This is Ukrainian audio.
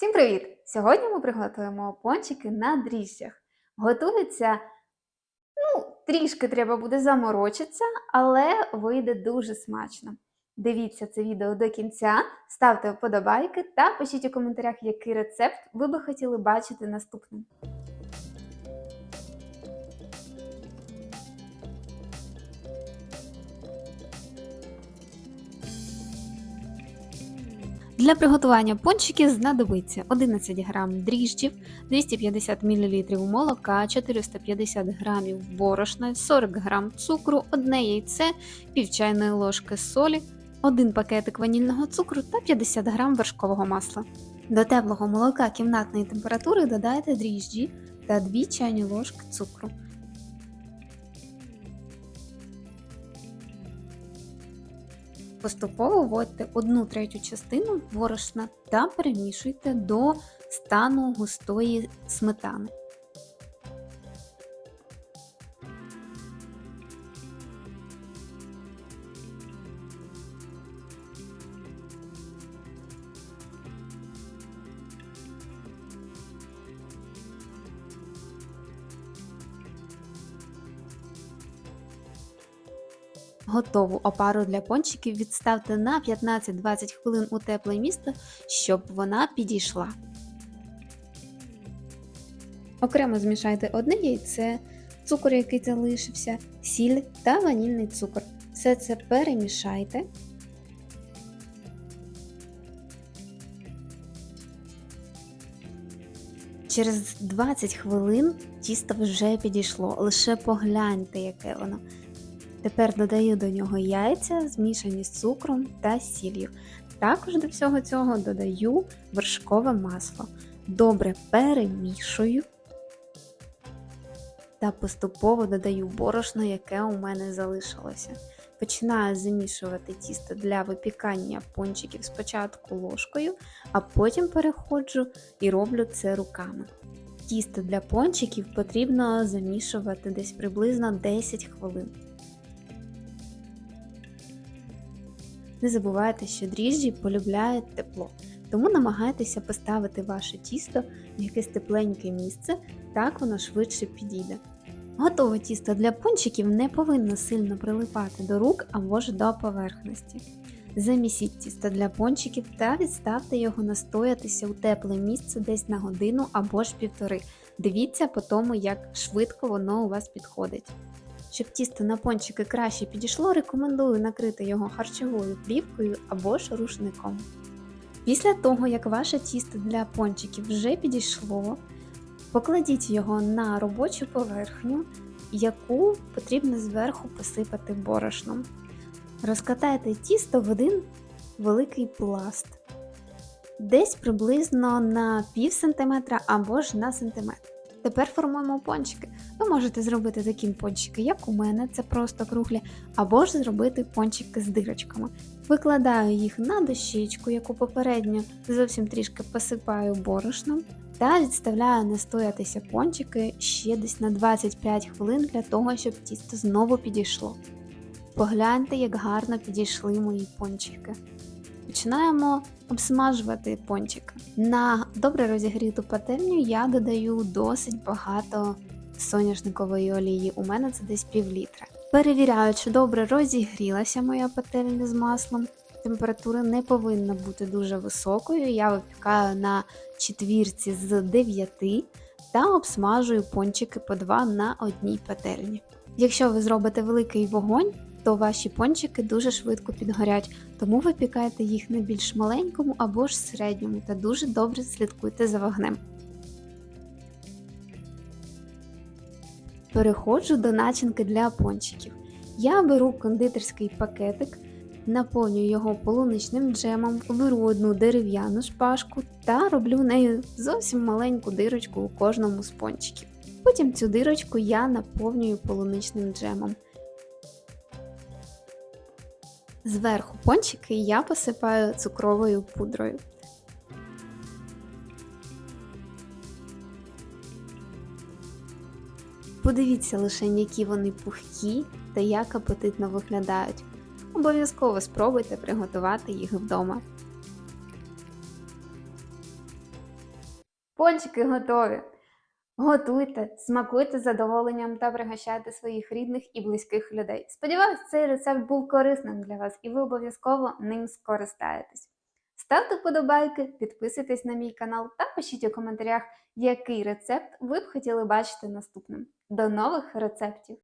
Всім привіт! Сьогодні ми приготуємо пончики на дріжджах. Готується, ну, трішки треба буде заморочитися, але вийде дуже смачно. Дивіться це відео до кінця, ставте вподобайки та пишіть у коментарях, який рецепт ви би хотіли бачити наступним. Для приготування пончиків знадобиться 11 г дріжджів, 250 мл молока, 450 г борошна, 40 г цукру, одне яйце, пів чайної ложки солі, один пакетик ванільного цукру та 50 г вершкового масла. До теплого молока кімнатної температури додайте дріжджі та 2 чайні ложки цукру. Поступово вводьте одну третю частину борошна та перемішуйте до стану густої сметани. Готову опару для пончиків відставте на 15-20 хвилин у тепле місто, щоб вона підійшла. Окремо змішайте одне яйце, цукор, який залишився, сіль та ванільний цукор. Все це перемішайте. Через 20 хвилин тісто вже підійшло, лише погляньте, яке воно. Тепер додаю до нього яйця, змішані з цукром та сіллю. Також до всього цього додаю вершкове масло. Добре перемішую та поступово додаю борошно, яке у мене залишилося. Починаю замішувати тісто для випікання пончиків спочатку ложкою, а потім переходжу і роблю це руками. Тісто для пончиків потрібно замішувати десь приблизно 10 хвилин. Не забувайте, що дріжджі полюбляють тепло, тому намагайтеся поставити ваше тісто в якесь тепленьке місце, так воно швидше підійде. Готове тісто для пончиків не повинно сильно прилипати до рук або ж до поверхності. Замісіть тісто для пончиків та відставте його настоятися у тепле місце десь на годину або ж півтори. Дивіться по тому, як швидко воно у вас підходить. Щоб тісто на пончики краще підійшло, рекомендую накрити його харчовою плівкою або ж рушником. Після того, як ваше тісто для пончиків вже підійшло, покладіть його на робочу поверхню, яку потрібно зверху посипати борошном. Розкатайте тісто в один великий пласт, десь приблизно на пів сантиметра або ж на сантиметр. Тепер формуємо пончики. Ви можете зробити такі пончики, як у мене, це просто круглі, або ж зробити пончики з дирочками. Викладаю їх на дощечку, яку попередньо зовсім трішки посипаю борошном, та відставляю настоятися пончики ще десь на 25 хвилин для того, щоб тісто знову підійшло. Погляньте, як гарно підійшли мої пончики. Починаємо обсмажувати пончики. На добре розігріту пательню я додаю досить багато соняшникової олії. У мене це десь пів літра. Перевіряю, чи добре розігрілася моя пательня з маслом. Температура не повинна бути дуже високою. Я випікаю на четвірці з 9 та обсмажую пончики по 2 на одній пательні. Якщо ви зробите великий вогонь, то ваші пончики дуже швидко підгорять, тому випікайте їх на більш маленькому або ж середньому та дуже добре слідкуйте за вогнем. Переходжу до начинки для пончиків. Я беру кондитерський пакетик, наповнюю його полуничним джемом, беру одну дерев'яну шпажку та роблю нею зовсім маленьку дирочку у кожному з пончиків. Потім цю дирочку я наповнюю полуничним джемом. Зверху пончики я посипаю цукровою пудрою. Подивіться лише, які вони пухкі та як апетитно виглядають. Обов'язково спробуйте приготувати їх вдома. Пончики готові. Готуйте, смакуйте з задоволенням та пригощайте своїх рідних і близьких людей. Сподіваюсь, цей рецепт був корисним для вас і ви обов'язково ним скористаєтесь. Ставте вподобайки, підписуйтесь на мій канал та пишіть у коментарях, який рецепт ви б хотіли бачити наступним. До нових рецептів!